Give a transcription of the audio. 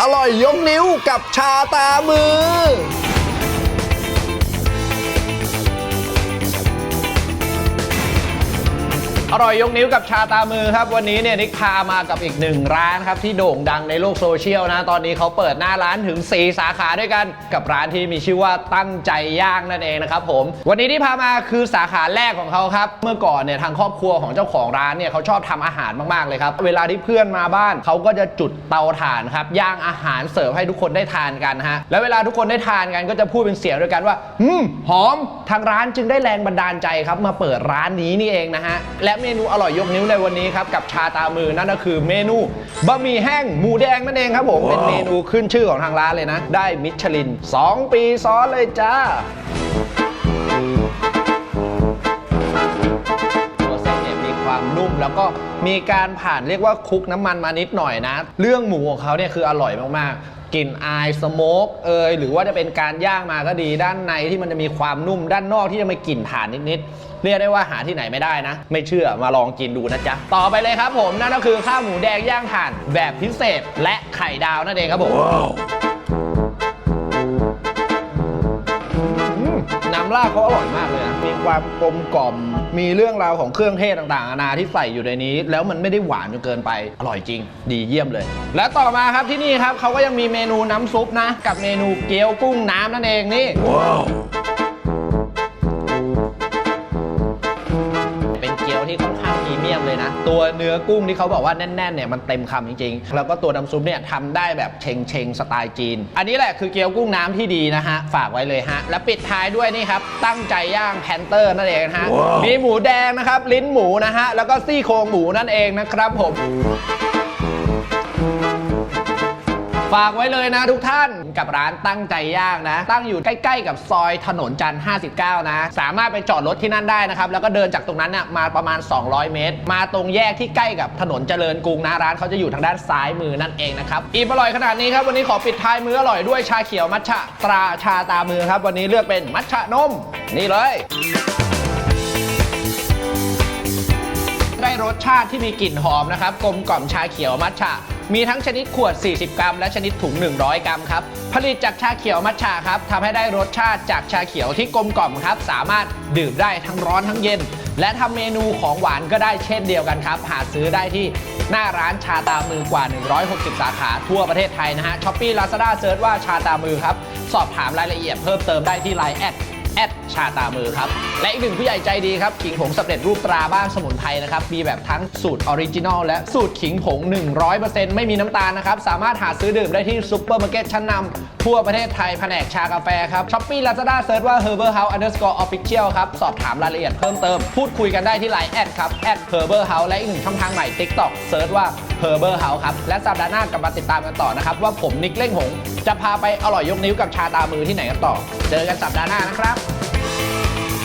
อร่อยยกนิ้วกับชาตามือ อร่อยยกนิ้วกับชาตามือครับ วันนี้เนี่ยนิกพามากับอีกหนึ่งร้านครับที่โด่งดังในโลกโซเชียลนะ ตอนนี้เขาเปิดหน้าร้านถึง 4 สาขาด้วยกันกับร้านที่มีชื่อว่าตั้งใจย่างนั่นเองนะครับผม วันนี้ที่พามาคือสาขาแรกของเขาครับ เมื่อก่อนเนี่ยทางครอบครัวของเจ้าของร้านเนี่ยเขาชอบทำอาหารมากๆเลยครับ เวลาที่เพื่อนมาบ้านเขาก็จะจุดเตาถ่านครับย่างอาหารเสิร์ฟให้ทุกคนได้ทานกันฮะแล้วเวลาทุกคนได้ทานกันก็จะพูดเป็นเสียงด้วยกันว่าอืมหอมทางร้านจึงได้แรงบันดาลใจครับมาเปิดร้านนี้นี่เองนะฮะและเมนูอร่อยยกนิ้วในวันนี้ครับกับชาตามือนั่นก็คือเมนูบะหมี่แห้งหมูแดงนั่นเองครับผมเป็นเมนูขึ้นชื่อของทางร้านเลยนะ ได้มิชลิน 2 ปีซ้อนเลยจ้าตัวเส้นเนี่ยมีความนุ่มแล้วก็มีการผ่านเรียกว่าคลุกน้ำมันมานิดหน่อยนะ เรื่องหมูของเขาเนี่ยคืออร่อยมากๆ กลิ่นอายสโมกเอยหรือว่าจะเป็นการย่างมาก็ดีด้านในที่มันจะมีความนุ่มด้านนอกที่จะมีกลิ่นถ่านนิดๆเรียกได้ว่าหาที่ไหนไม่ได้นะ ไม่เชื่อมาลองกินดูนะจ๊ะต่อไปเลยครับผมนั่นก็คือข้าวหมูแดงย่างถ่านแบบพิเศษ และไข่ดาวนั่นเองครับผม wow. ราดเขาอร่อยมากเลยนะ มีความกลมกล่อม มีเรื่องราวของเครื่องเทศต่างๆนานาที่ใส่อยู่ในนี้ แล้วมันไม่ได้หวานจนเกินไป อร่อยจริง ดีเยี่ยมเลย และต่อมาครับที่นี่ครับเขาก็ยังมีเมนูน้ำซุปนะ กับเมนูเกี๊ยวกุ้งน้ำนั่นเองนี่เป็น พรีเมียมเลยนะ ตัวเนื้อกุ้งที่เขาบอกว่าแน่นๆเนี่ยมันเต็มคำจริงๆ แล้วก็ตัวน้ำซุปเนี่ยทำได้แบบเชงเชงๆสไตล์จีน อันนี้แหละคือเกี๊ยวกุ้งน้ำที่ดีนะฮะ ฝากไว้เลยฮะ และปิดท้ายด้วยนี่ครับ ตั้งใจย่างแพนเตอร์นั่นเองนะฮะ มีหมูแดงนะครับ ลิ้นหมูนะฮะ แล้วก็ซี่โครงหมูนั่นเองนะครับผม ฝากไว้เลยนะทุกท่านกับร้านตั้งใจย่างนะ ตั้งอยู่ใกล้ๆ กับซอยถนนจันทร์59 นะ สามารถไปจอดรถที่นั่นได้นะครับ แล้วก็เดินจากตรงนั้นน่ะมาประมาณ 200 เมตร มาตรงแยกที่ใกล้กับถนนเจริญกรุงนะร้านเขาจะอยู่ทางด้านซ้ายมือนั่นเองนะครับอิ่มอร่อยขนาดนี้ครับวันนี้ขอปิดท้ายมื้ออร่อยด้วยชาเขียวมัทฉะตราชาตามือครับ วันนี้เลือกเป็นมัทฉะนม นี่เลยได้รสชาติที่มีกลิ่นหอมนะครับ กลมกล่อมชาเขียวมัทฉะ มีทั้งชนิดขวด 40 กรัม และชนิดถุง 100 กรัมครับ ผลิตจากชาเขียวมัทฉะครับทำให้ได้รสชาติจากชาเขียวที่กลมกล่อมครับ สามารถดื่มได้ทั้งร้อนทั้งเย็น และทำเมนูของหวานก็ได้เช่นเดียวกันครับ หาซื้อได้ที่หน้าร้านชาตามือกว่า 160 สาขาทั่วประเทศไทยนะฮะช้อปปี้ลาซาด้าเซิร์ชว่าชาตามือครับ สอบถามรายละเอียดเพิ่มเติมได้ที่ไลน์แอด แอดชาตามือครับ และอีกหนึ่งผู้ใหญ่ใจดีครับ ขิงผงสำเร็จรูปตราบ้านสมุนไพรนะครับ มีแบบทั้งสูตรออริจินอลและสูตรขิงผง 100%ไม่มีน้ำตาลนะครับ สามารถหาซื้อดื่มได้ที่ซุปเปอร์มาร์เก็ตชั้นนำทั่วประเทศไทยแผนกชากาแฟครับช้อปปี้ลาซาด้าเซิร์ชว่า Herbal House underscore official ครับ สอบถามรายละเอียดเพิ่มเติม พูดคุยกันได้ที่ไลน์แอดครับแอด Herbal House และอีกหนึ่งช่องทางใหม่ TikTok เซิร์ชว่า เพอร์เบอร์เฮาส์ครับ และสัปดาห์หน้ากลับมาติดตามกันต่อนะครับ ว่าผมนิกเล่งหง จะพาไปอร่อยยกนิ้วกับชาตามือที่ไหนกันต่อ เจอกันสัปดาห์หน้านะครับ